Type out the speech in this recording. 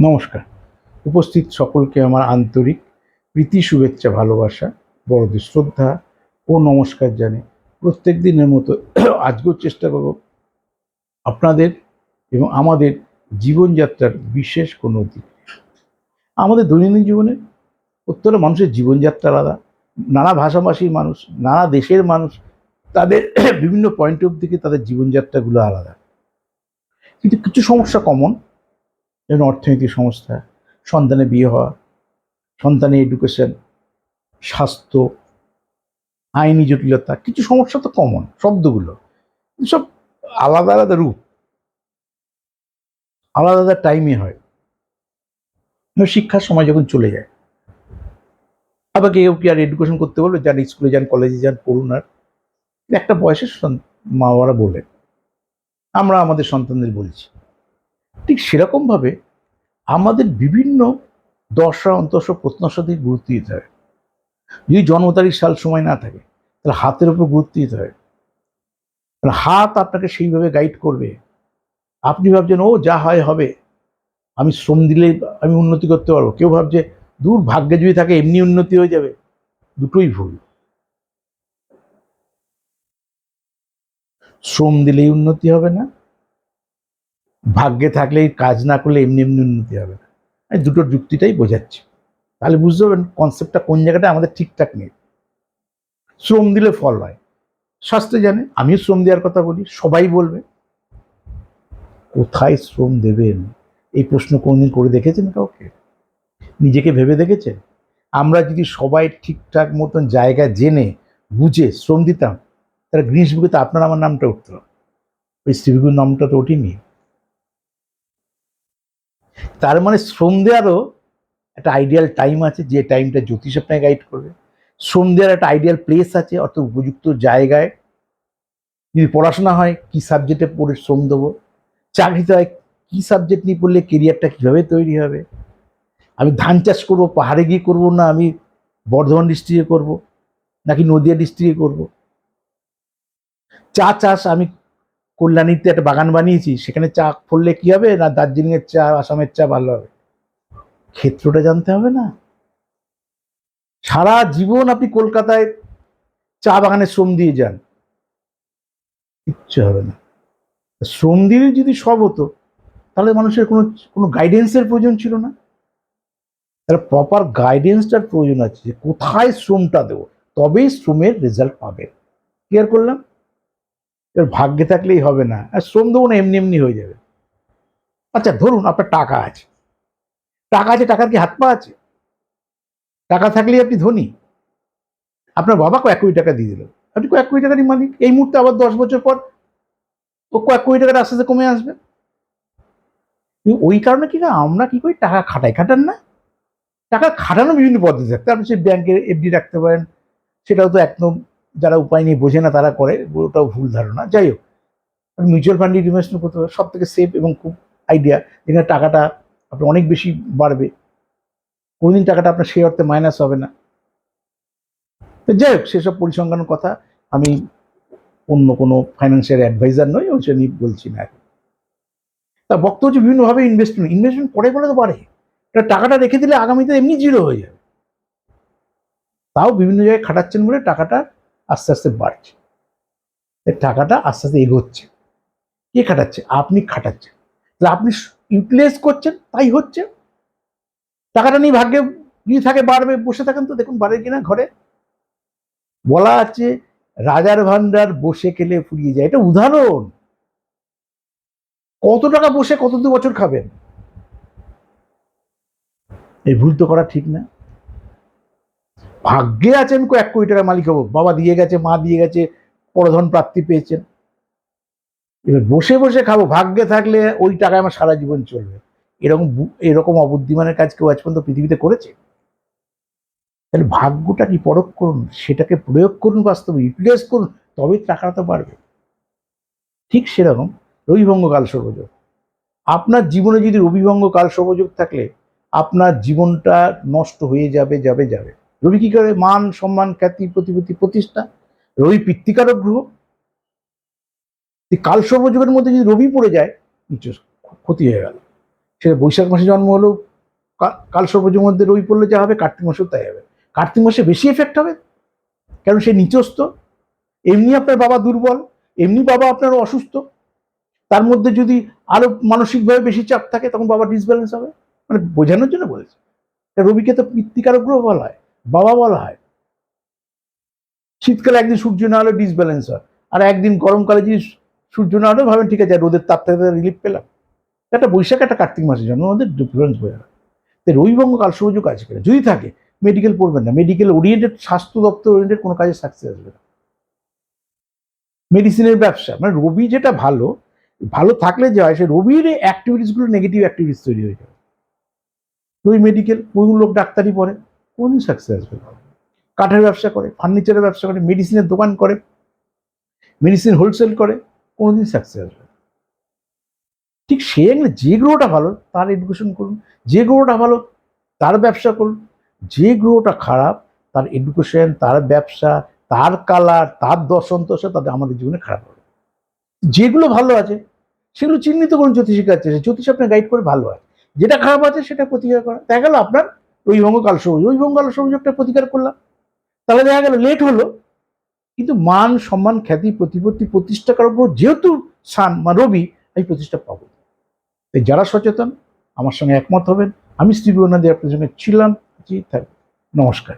নমস্কার। উপস্থিত সকলকে আমার আন্তরিক প্রীতি, শুভেচ্ছা, ভালোবাসা, বড়দের শ্রদ্ধা ও নমস্কার জানে প্রত্যেক দিনের মতো আজকেও চেষ্টা করব আপনাদের এবং আমাদের জীবনযাত্রার বিশেষ কোনো দিক। আমাদের দৈনন্দিন জীবনে প্রত্যেকটা মানুষের জীবনযাত্রা আলাদা। নানা ভাষাভাষীর মানুষ, নানা দেশের মানুষ তাদের বিভিন্ন পয়েন্ট অফ দিকে তাদের জীবনযাত্রাগুলো আলাদা। কিন্তু কিছু সমস্যা কমন যেমন অর্থনৈতিক সংস্থা, সন্তানের বিয়ে হওয়া, সন্তানের এডুকেশন স্বাস্থ্য, আইনি জটিলতা, কিছু সমস্যা তো কমন শব্দগুলো। সব আলাদা আলাদা রূপ। আলাদা আলাদা টাইমে হয়। শিক্ষার সময় যখন চলে যায়। আবার কেউ কি আর এডুকেশন করতে বলবে? যান স্কুলে যান কলেজে যান, পড়ুন আর। একটা বয়সের মা বাবারা বলে আমরা আমাদের সন্তানদের বলছি। ঠিক সেরকমভাবে আমাদের বিভিন্ন দশা অন্তঃস প্রত্নশা দিয়ে গুরুত্ব দিতে হয়। যদি জন্ম তারিখ সাল সময় না থাকে, তাহলে হাতের উপর গুরুত্ব দিতে হয়। তাহলে হাত আপনাকে সেইভাবে গাইড করবে। আপনি ভাবছেন, ও, যা হয় হবে। আমি শ্রম দিলে আমি উন্নতি করতে পারব। কেউ ভাবছে, দূর, ভাগ্যে যদি থাকে, এমনি উন্নতি হয়ে যাবে। দুটোই ভুল। শ্রম দিলেই উন্নতি হবে না। ভাগ্যে থাকলে কাজ না করলে এমনি এমনি উন্নতি হবে। না আমি দুটোর যুক্তিটাই বোঝাচ্ছি। তাহলে বুঝতে পারবেন কনসেপ্টটা কোন জায়গাটা আমাদের ঠিকঠাক নেই। শ্রম দিলে ফল হয়। শাস্ত্রে জানে আমিও শ্রম দেওয়ার কথা বলি, সবাই বলবে। কোথায় শ্রম দেবেন? এই প্রশ্ন কোনদিন করে দেখেছেন কাউকে? নিজেকে ভেবে দেখেছেন? আমরা যদি সবাই ঠিকঠাক মতন জায়গা জেনে, বুঝে শ্রম দিতাম, তাহলে গ্রিনিস তো আপনার আমার নামটা উঠতো ওই শ্রীবিগুর নামটা তো ওঠেনি। তার মানে শ্রম দেওয়ারও একটা আইডিয়াল টাইম আছে, যে টাইমটা জ্যোতিষ আপনাকে গাইড করবে। শ্রম দেওয়ার একটা আইডিয়াল প্লেস আছে, অর্থাৎ উপযুক্ত জায়গায়। যদি পড়াশোনা হয়, কি সাবজেক্টে পড়ে শ্রম দেবো? চাকরিতে হয় কী সাবজেক্ট নিয়ে পড়লে কেরিয়ারটা কীভাবে তৈরি হবে? আমি ধান চাষ করব, পাহাড়ে গিয়ে করব না আমি বর্ধমান ডিস্ট্রিক্টে করব, নাকি নদিয়া ডিস্ট্রিক্টে করব? চা চাষ আমি কল্যাণীতে একটা বাগান বানিয়েছি, সেখানে চা ফললে কি হবে না দার্জিলিংয়ের চা, আসামের চা ভালো হবে? ক্ষেত্রটা জানতে হবে না। সারা জীবন আপনি কলকাতায় চা বাগানে শ্রম দিয়ে যান। কিচ্ছু হবে না। শ্রম দিয়ে যদি সব হতো, তাহলে মানুষের কোনো কোনো গাইডেন্সের প্রয়োজন ছিল না। তাহলে প্রপার গাইডেন্সটার প্রয়োজন আছে যে কোথায় শ্রমটা দেবো, তবেই শ্রমের রেজাল্ট পাবে ক্লিয়ার করলাম? এবার ভাগ্যে থাকলেই হবে না। আর শ্রম দেবো না, এমনি এমনি হয়ে যাবে। আচ্ছা ধরুন আপনার টাকা আছে। টাকা আছে, টাকার কি হাত পা আছে? টাকা থাকলেই আপনি ধনী। আপনার বাবা কয়েক কোটি টাকা দিয়ে দিল। আপনি কয়েক কোটি টাকারই মালিক। এই মুহূর্তে আবার দশ বছর পর ও কয়েক কোটি টাকাটা আস্তে আস্তে কমে আসবে। ওই কারণে কি না, আমরা কি করি, টাকা খাটাই খাটান না। টাকা খাটানো বিভিন্ন পদ্ধতি থাকতে আপনি সেই ব্যাংকের এফডি রাখতে পারেন। সেটাও তো একদম যারা উপায় নিয়ে বোঝে না তারা করে, ওটাও ভুল ধারণা। যাই হোক মিউচুয়াল ফান্ডে ইনভেস্টমেন্ট করতে পারেন সব থেকে সেফ এবং খুব আইডিয়া যেখানে টাকাটা আপনার অনেক বেশি বাড়বে। কোনোদিন টাকাটা আপনার সেই অর্থে মাইনাস হবে না। তো যাই হোক, সেসব পরিসংখ্যানের কথা আমি অন্য কোনো ফাইন্যান্সিয়াল অ্যাডভাইজার নই ওই জন্য বলছি না। তা বক্তব্য হচ্ছে বিভিন্নভাবে ইনভেস্টমেন্ট ইনভেস্টমেন্ট করে বলে তো বাড়ে। এটা টাকাটা রেখে দিলে আগামীতে এমনি জিরো হয়ে যাবে। তাও বিভিন্ন জায়গায় খাটাচ্ছেন বলে টাকাটা আস্তে আস্তে বাড়ছে। টাকাটা আস্তে আস্তে এগোচ্ছে। কে খাটাচ্ছে? আপনি খাটাচ্ছেন। তাহলে আপনি ইউটিলাইজ করছেন, তাই হচ্ছে। টাকাটা নিয়ে ভাগ্যে যদি থাকে, বাড়বে, বসে থাকেন তো, দেখুন বাড়ে কিনা ঘরে। বলা আছে, রাজার ভান্ডার বসে খেলে ফুরিয়ে যায়। এটা উদাহরণ। কত টাকা বসে কত দু বছর খাবেন? এই ভুল তো করা ঠিক না। ভাগ্যে আছেন এক কোটি টাকার মালিক হব। বাবা দিয়ে গেছে, মা দিয়ে গেছে, পরধন প্রাপ্তি পেয়েছেন। এবার বসে বসে খাব। ভাগ্যে থাকলে ওই টাকায় আমার সারা জীবন চলবে। এরকম এরকম অবুদ্ধিমানের কাজ কেউ আজ পর্যন্ত পৃথিবীতে করেছে? তাহলে ভাগ্যটা কি পরখ করুন? সেটাকে প্রয়োগ করুন বাস্তবে ইউটিলাইজ করুন, তবেই টাকাটা তো বাড়বে। ঠিক সেরকম রবিভঙ্গ কাল সর্বযোগ। আপনার জীবনে যদি রবিভঙ্গ কাল সর্বযোগ থাকলে, আপনার জীবনটা নষ্ট হয়ে যাবে যাবে যাবে। রবি কি করে? মান, সম্মান, খ্যাতি, প্রতিপত্তি, প্রতিষ্ঠা। রবি পিতৃকারক গ্রহ। কাল সর্বযুগের মধ্যে যদি রবি পড়ে যায়, নিশ্চয় ক্ষতি হয়ে গেল। সে বৈশাখ মাসে জন্ম হলেও কা- কাল সর্বজের মধ্যে রবি পড়লে যা হবে, কার্তিক মাসেও তাই হবে। কার্তিক মাসে বেশি এফেক্ট হবে? কারণ সে নিচস্ত এমনি আপনার বাবা দুর্বল, এমনি বাবা আপনার অসুস্থ। তার মধ্যে যদি আরও মানসিকভাবে বেশি চাপ থাকে, তখন বাবা ডিসব্যালেন্স হবে। মানে বোঝানোর জন্য বলেছে। রবিকে তো পিতৃকারক গ্রহ বলা হয়। বাবা বলা হয়। শীতকালে একদিন সূর্য না হলে ডিসব্যালেন্স হয়। আর একদিন গরমকালে যদি সূর্য না হলে ভাবেন, ঠিক আছে রোদের তাপ থেকে রিলিফ পেলাম। একটা বৈশাখ, একটা কার্তিক মাসের জন্য আমাদের ডিফারেন্স বোঝা যায়। তো রবিবঙ্গ কাল সহযোগ কাজ করে যদি থাকে মেডিকেল পড়বেন না। মেডিকেল ওরিয়েন্টেড স্বাস্থ্য দপ্তর ওরিয়েন্টেড কোনো কাজে সাকসেস আসবে না। মেডিসিনের ব্যবসা মানে রবি যেটা ভালো ভালো থাকলে যে হয়, সে রবির অ্যাক্টিভিটিসগুলো নেগেটিভ অ্যাক্টিভিটিস তৈরি হয়ে যাবে রবি মেডিকেল বহু লোক ডাক্তারি পড়ে। কোনদিন সাকসেস আসবে কাঠের ব্যবসা করে ফার্নিচারের ব্যবসা করে মেডিসিনের দোকান করে মেডিসিন হোলসেল করে, কোনোদিন সাকসেস আসবে ঠিক সে angle যে গ্রহটা ভালো, তার এডুকেশন করুন। যে গ্রহটা ভালো, তার ব্যবসা করুন। যে গ্রহটা খারাপ, তার এডুকেশন তার ব্যবসা, তার কালার তার দর্শন দশা তাদের আমাদের জীবনে খারাপ হবে। যেগুলো ভালো আছে, সেগুলো চিহ্নিত করুন জ্যোতিষী কাছে। জ্যোতিষ আপনার গাইড করে ভালো হয় যেটা খারাপ আছে, সেটা প্রতিকার করা। দেখা গেল আপনার রবিভঙ্গ কাল সবুজ রবিভঙ্গ কাল সবুজ একটা প্রতিকার করলাম। তাহলে দেখা গেল লেট হলো, কিন্তু মান, সম্মান, খ্যাতি, প্রতিপত্তি, প্রতিষ্ঠা করার পর যেহেতু সান বা রবি, আমি প্রতিষ্ঠা পাবো। তাই যারা সচেতন, আমার সঙ্গে একমত হবেন। আমি শ্রী বিবনাদী আপনার সঙ্গে ছিলাম জি। নমস্কার।